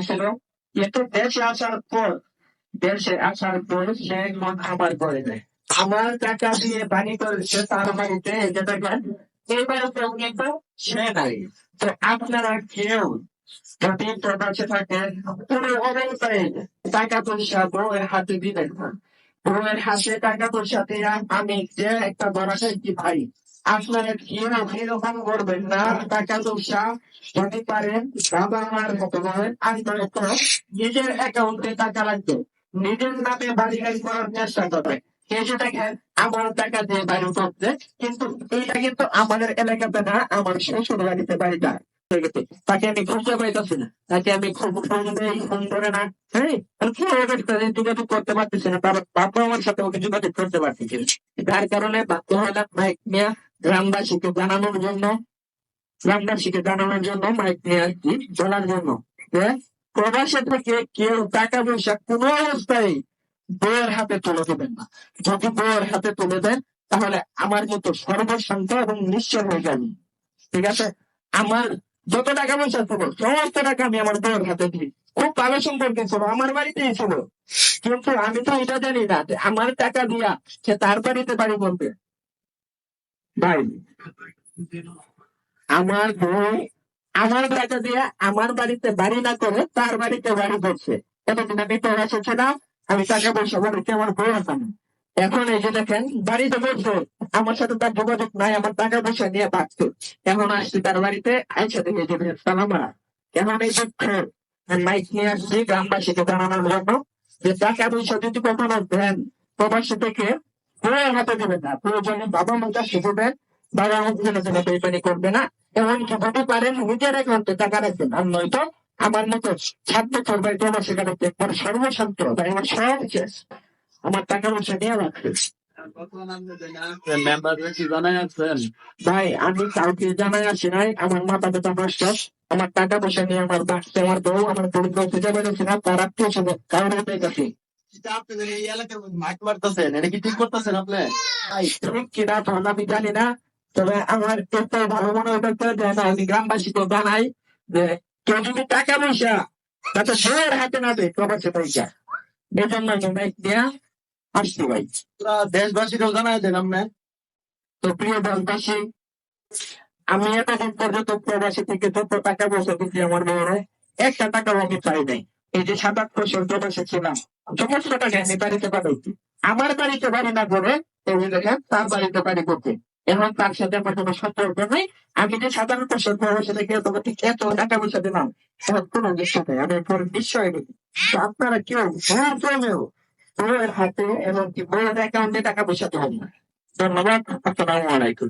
ছিল কিন্তু দেশে আসার পর দেশে আসার পর সে মন আমার করে দেয় আমার টাকা দিয়ে বাড়ি করেছে, তার বাড়িতে দেখেন এই কিন্তু সে নাই। তো আপনারা কেউ যদি প্রবাসে থাকেন কোনো অবস্থায় টাকা পয়সা বউয়ের হাতে দিবেন না। বউয়ের হাতে টাকা পয়সা দিয়ে আমি যে একটা বড় ভাই আপনারা এরকম করবেন না? টাকা পয়সা যদি পারেন, বাবা মার মতো নয়, আপনারা নিজের অ্যাকাউন্টে টাকা লাগবে। নিজের নামে বাড়ি করার চেষ্টা করবে। আমার টাকা দিয়ে বাড়ি করতে কিন্তু এইটা কিন্তু আমাদের না, আমার শ্বশুর বাড়িতে তাকে আমি খুঁজতে পাইতেছি না। তাকে আমি খুব করে না। হ্যাঁ? করতে পারতেছি না। বাবা আমার সাথে ওকে যোগাযোগ করতে পারতেছি। যার কারণে বাধ্য হলাম মাইক গ্রামবাসীকে জানানোর জন্য, গ্রামবাসীকে জানানোর জন্য মাইক নিয়ে আসছি বলার জন্য। প্রবাসে থেকে কেউ টাকা পয়সা কোনো অবস্থায় বইয়ের হাতে তুলে দেবেন না। যদি বইয়ের হাতে তুলে দেন, তাহলে আমার মতো সর্বশান্ত এবং নিশ্চয় হয়ে যাবে। ঠিক আছে? আমার যত টাকা পয়সা ছিল, সমস্ত টাকা আমি আমার বউয়ের হাতে দিই। খুব ভালো সম্পর্ক ছিল, আমার বাড়িতেই ছিল। কিন্তু আমি তো এটা জানি না আমার টাকা দিয়া সে তার বাড়িতে বাড়ি করবে। ভাই আমার বউ আমার টাকা দিয়ে আমার বাড়িতে বাড়ি না করে, তার বাড়িতে বাড়ি করছে। এতদিন আমি প্রবাসে ছিলাম আমি টাকা পয়সা বাড়িতে আমার বউ আসাম এখন এই যে দেখেন, বাড়িতে বলছে, আমার সাথে তার যোগাযোগ নাই, আমার টাকা পয়সা নিয়ে বাঁচতো এখন আসছি তার বাড়িতে, আইসা থেকে যে সালামা এখন এই দুঃখ? মাইক নিয়ে আসছি গ্রামবাসীকে জানানোর জন্য, যে টাকা পয়সা যদি কখনো দেন, প্রবাসী থেকে বউয়ের হাতে দেবেন না। প্রয়োজনে বাবা মাটা শিখবেন বাবা মা যেন পেপানি করবে না। এমনকি যদি পারেন, নিজের অ্যাকাউন্টে টাকা রাখবেন। আর নয়তো আমার মতো বছর বা প্রবাসী কাটাতে একবার সর্বশান্ত, তাই আমার সব শেষ আমার টাকা পয়সা নিয়ে রাখবে। ভাই, আমি কাউকে নাই, আমার মাথা ব্যথা আমার টাকা পয়সা নিয়ে আমার বাচ্চা আমার বউ, আমার খুঁজে বেরোচ্ছে না, তার আত্মীয় স্বজন হয়ে গেছে আপনাদের এই এলাকার মধ্যে মারতেছেন এটা কি ঠিক করতেছেন আপনি? কিনা আমি জানি না তবে আমার একটু ভালো মনে হতে যে আমি গ্রামবাসীকে জানাই যে কেউ যদি টাকা পয়সা তাতে সবার হাতে না দেয় প্রবাসী পয়সা। বাইক দিয়ে আসছি ভাই। দেশবাসীকেও জানাই দেন আপনি। তো প্রিয় দেশবাসী আমি এতদিন পর্যন্ত প্রবাসী থেকে যত টাকা পয়সা দিচ্ছি আমার বউরে একটা টাকা আমি চাই নাই। এই যে সাত আট বছর প্রবাসী ছিলাম সমস্ত টাকা আমি বাড়িতে পাঠাইছি আমার বাড়িতে বাড়ি না করে তার বাড়িতে বাড়ি করতে এখন তার সাথে আমার কোনো সম্পর্ক নেই। আমি যে সাধারণ বছর প্রবাসী থেকে তোমাকে ঠিক এত টাকা পয়সা দিলাম কোনো নিশ্চয় নেই। আমি পরে নিশ্চয় নেই। আপনারা কেউ ভুল করেও বউয়ের হাতে এবং কি বউয়ের অ্যাকাউন্টে টাকা পয়সা দেবেন না। ধন্যবাদ। আসসালামু আলাইকুম।